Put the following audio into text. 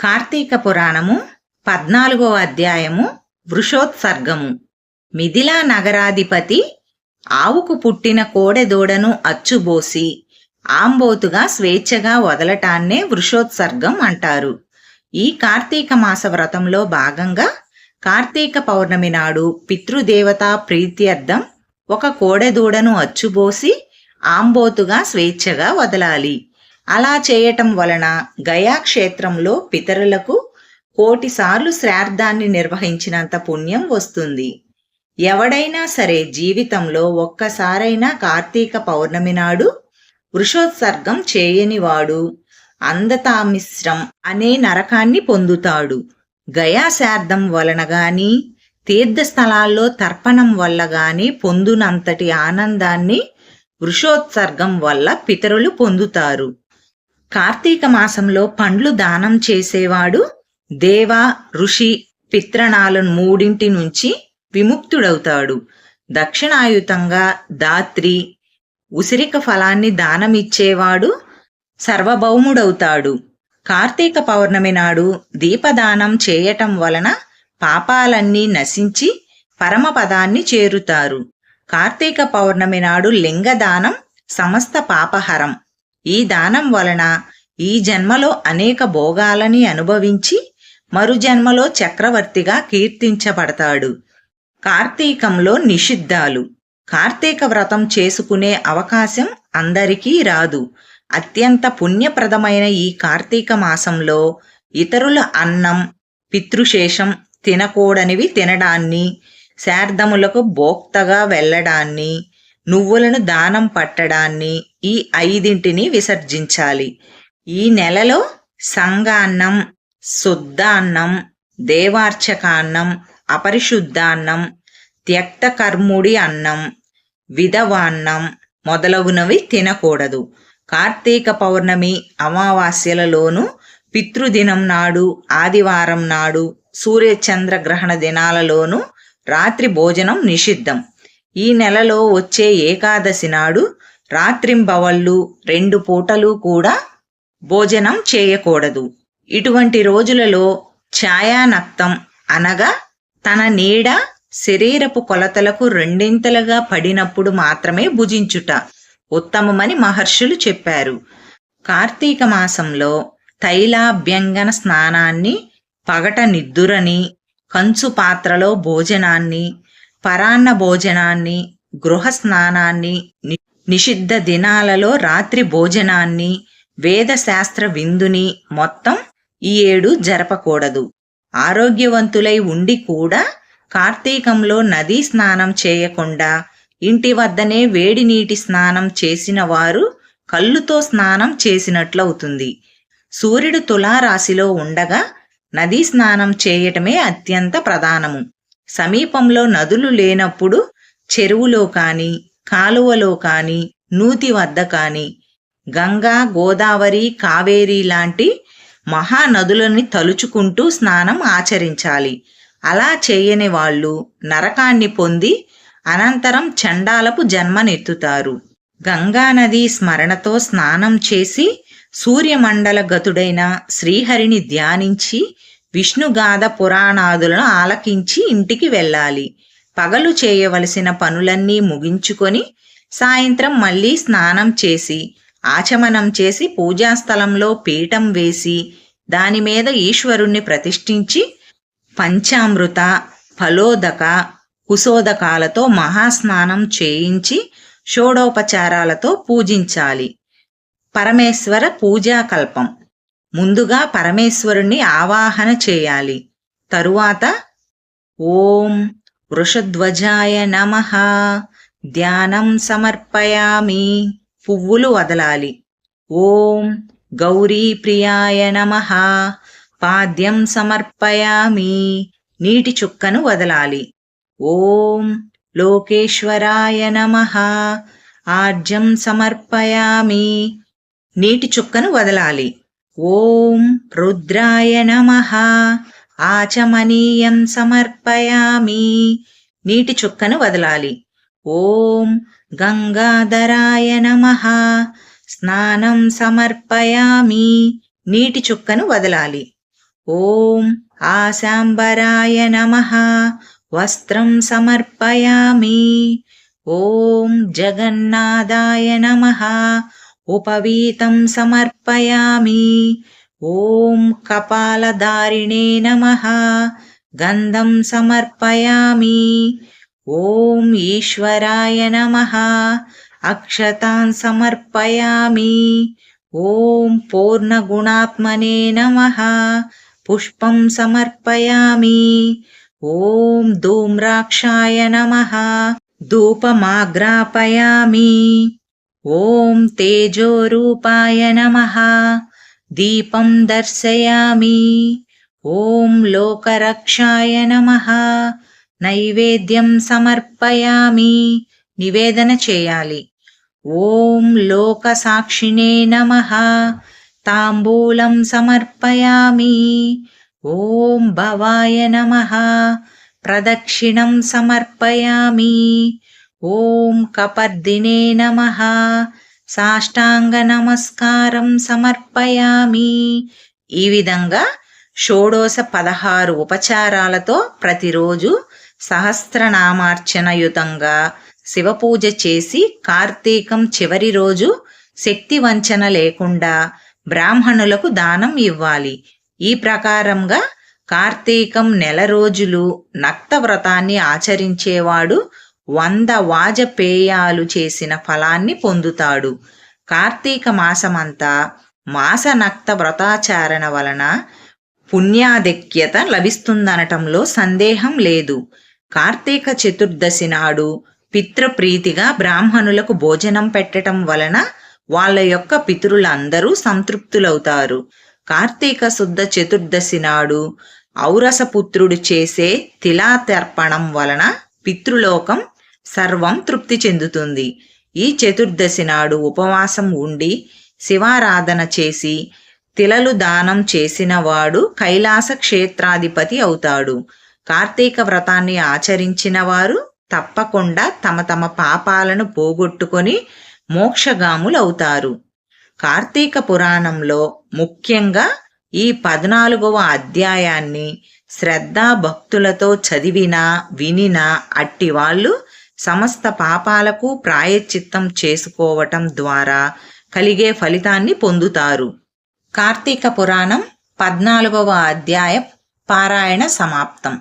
కార్తీక పురాణము పద్నాలుగో అధ్యాయము వృషోత్సర్గము. మిథిలా నగరాధిపతి ఆవుకు పుట్టిన కోడెదూడను అచ్చుబోసి ఆంబోతుగా స్వేచ్ఛగా వదలటాన్నే వృషోత్సర్గం అంటారు. ఈ కార్తీక మాస వ్రతంలో భాగంగా కార్తీక పౌర్ణమి నాడు పితృదేవత ప్రీత్యర్థం ఒక కోడెదూడను అచ్చుబోసి ఆంబోతుగా స్వేచ్ఛగా వదలాలి. అలా చేయటం వలన గయా క్షేత్రంలో పితరులకు కోటిసార్లు శ్రార్థాన్ని నిర్వహించినంత పుణ్యం వస్తుంది. ఎవడైనా సరే జీవితంలో ఒక్కసారైనా కార్తీక పౌర్ణమి నాడు వృషోత్సర్గం చేయనివాడు అందతామిశ్రం అనే నరకాన్ని పొందుతాడు. గయాశార్థం వలన గాని తీర్థస్థలాల్లో తర్పణం వల్ల గాని పొందునంతటి ఆనందాన్ని వృషోత్సర్గం వల్ల పితరులు పొందుతారు. కార్తీక మాసంలో పండ్లు దానం చేసేవాడు దేవ ఋషి పిత్రణాలను మూడింటి నుంచి విముక్తుడవుతాడు. దక్షిణాయుతంగా దాత్రి ఉసిరిక ఫలాన్ని దానమిచ్చేవాడు సర్వభౌముడవుతాడు. కార్తీక పౌర్ణమి నాడు దీపదానం చేయటం వలన పాపాలన్నీ నశించి పరమపదాన్ని చేరుతారు. కార్తీక పౌర్ణమి నాడు లింగదానం సమస్త పాపహరం. ఈ దానం వలన ఈ జన్మలో అనేక భోగాలని అనుభవించి మరు జన్మలో చక్రవర్తిగా కీర్తించబడతాడు. కార్తీకంలో నిషిద్ధాలు. కార్తీక వ్రతం చేసుకునే అవకాశం అందరికీ రాదు. అత్యంత పుణ్యప్రదమైన ఈ కార్తీక మాసంలో ఇతరుల అన్నం పితృశేషం తినకూడనివి తినడాన్ని శార్దములకు భోక్తగా వెళ్ళడాన్ని నువ్వులను దానం పట్టడాన్ని ఈ ఐదింటిని విసర్జించాలి. ఈ నెలలో సంగాన్నం శుద్ధాన్నం దేవార్చకాన్నం అపరిశుద్ధాన్నం త్యక్తకర్ముడి అన్నం విధవాన్నం మొదలగునవి తినకూడదు. కార్తీక పౌర్ణమి అమావాస్యలలోను పితృదినం నాడు ఆదివారం నాడు సూర్యచంద్ర గ్రహణ దినాలలోను రాత్రి భోజనం నిషిద్ధం. ఈ నెలలో వచ్చే ఏకాదశి నాడు రాత్రింబవళ్ళు రెండు పూటలు కూడా భోజనం చేయకూడదు. ఇటువంటి రోజులలో ఛాయానక్తం అనగా తన నీడ శరీరపు కొలతలకు రెండింతలుగా పడినప్పుడు మాత్రమే భుజించుట ఉత్తమమని మహర్షులు చెప్పారు. కార్తీక మాసంలో తైలాభ్యంగన స్నానాన్ని పగట నిద్దురని కంచు పాత్రలో భోజనాన్ని పరాన్న భోజనాన్ని గృహ స్నానాన్ని నిషిద్ధ దినాలలో రాత్రి భోజనాన్ని వేదశాస్త్ర విందుని మొత్తం ఈ ఏడు జరపకూడదు. ఆరోగ్యవంతులై ఉండి కూడా కార్తీకంలో నదీ స్నానం చేయకుండా ఇంటి వద్దనే వేడి నీటి స్నానం చేసిన వారు కళ్ళుతో స్నానం చేసినట్లవుతుంది. సూర్యుడు తులారాశిలో ఉండగా నదీ స్నానం చేయటమే అత్యంత ప్రధానము. సమీపంలో నదులు లేనప్పుడు చెరువులో కానీ కాలువలో కానీ నూతి వద్ద కానీ గంగా గోదావరి కావేరి లాంటి మహానదులని తలుచుకుంటూ స్నానం ఆచరించాలి. అలా చేయని వాళ్ళు నరకాన్ని పొంది అనంతరం చండాలపు జన్మనెత్తుతారు. గంగానది స్మరణతో స్నానం చేసి సూర్యమండల గతుడైన శ్రీహరిని ధ్యానించి విష్ణుగాథ పురాణాదులను ఆలకించి ఇంటికి వెళ్ళాలి. పగలు చేయవలసిన పనులన్నీ ముగించుకొని సాయంత్రం మళ్ళీ స్నానం చేసి ఆచమనం చేసి పూజాస్థలంలో పీఠం వేసి దానిమీద ఈశ్వరుణ్ణి ప్రతిష్ఠించి పంచామృత ఫలోదక కుశోదకాలతో మహాస్నానం చేయించి షోడోపచారాలతో పూజించాలి. పరమేశ్వర పూజాకల్పం. ముందుగా పరమేశ్వరుణ్ణి ఆవాహన చేయాలి. తరువాత ఓం వృషధ్వజాయ నమ. ధ్యానం సమర్పయామి. పువ్వులు వదలాలి. ఓం గౌరీ ప్రియాయ నమ. పాద్యం సమర్పయామి. నీటి చుక్కను వదలాలి. ఓం లోకేశ్వరాయ నమ. ఆర్జం సమర్పయామి. నీటి చుక్కను వదలాలి. ఓం రుద్రాయ నమ. ఆచమనీయం సమర్పయామి. నీటి చుక్కను వదలాలి. ఓం గంగాధరాయ నమ. స్నానం సమర్పయామి. నీటి చుక్కను వదలాలి. ఓం ఆశాంబరాయ నమ. వస్త్రం సమర్పయామి. ఓం జగన్నాథాయ నమ. ఉపవీతం సమర్పయామి. ఓం కపాలధారిణే నమ. గంధం సమర్పయామి. ఓం ఈశ్వరాయ నమ. అక్షతాన్ సమర్పయామి. ఓం పూర్ణగుణాత్మనే నమ. పుష్పం సమర్పయామి. ఓం ధూమ్రాక్షాయ నమ. ధూపమాగ్రాపయామి. ఓం తేజోరూపాయ నమ. దీపం దర్శయామి. ఓం లోకరక్షాయ నమ. నైవేద్యం సమర్పయామి. నివేదన చేయాలి. ఓం లోక సాక్షినే నమ. తాంబూలం సమర్పయామి. ఓం భవాయ నమ. ప్రదక్షిణం సమర్పయామి. ఓం కపర్దినే నమ. సాష్టాంగ నమస్కారం సమర్పయామి. ఈ విధంగా షోడోస పదహారు ఉపచారాలతో ప్రతిరోజు సహస్రనామార్చనయుతంగా శివపూజ చేసి కార్తీకం చివరి రోజు శక్తి వంచన లేకుండా బ్రాహ్మణులకు దానం ఇవ్వాలి. ఈ ప్రకారంగా కార్తీకం నెల రోజులు నక్త వ్రతాన్ని ఆచరించేవాడు వంద వాజపేయాలు చేసిన ఫలాన్ని పొందుతాడు. కార్తీక మాసమంతా మాసనక్త వ్రతాచారణ వలన పుణ్యాధిక్యత లభిస్తుందనటంలో సందేహం లేదు. కార్తీక చతుర్దశి నాడు పితృప్రీతిగా బ్రాహ్మణులకు భోజనం పెట్టటం వలన వాళ్ళ యొక్క పితరులందరూ సంతృప్తులవుతారు. కార్తీక శుద్ధ చతుర్దశి నాడు ఔరసపుత్రుడు చేసే తిలాతర్పణం వలన పితృలోకం సర్వం తృప్తి చెందుతుంది. ఈ చతుర్దశి నాడు ఉపవాసం ఉండి శివారాధన చేసి తిలలు దానం చేసిన వాడు కైలాస క్షేత్రాధిపతి అవుతాడు. కార్తీక వ్రతాన్ని ఆచరించిన వారు తప్పకుండా తమ తమ పాపాలను పోగొట్టుకొని మోక్షగాములవుతారు కార్తీక పురాణంలో ముఖ్యంగా ఈ పద్నాలుగవ అధ్యాయాన్ని శ్రద్ధా భక్తులతో చదివినా వినినా అట్టి వాళ్ళు సమస్త పాపాలకు ప్రాయశ్చిత్తం చేసుకోవటం ద్వారా కలిగే ఫలితాన్ని పొందుతారు. కార్తీక పురాణం పద్నాలుగవ అధ్యాయం పారాయణ సమాప్తం.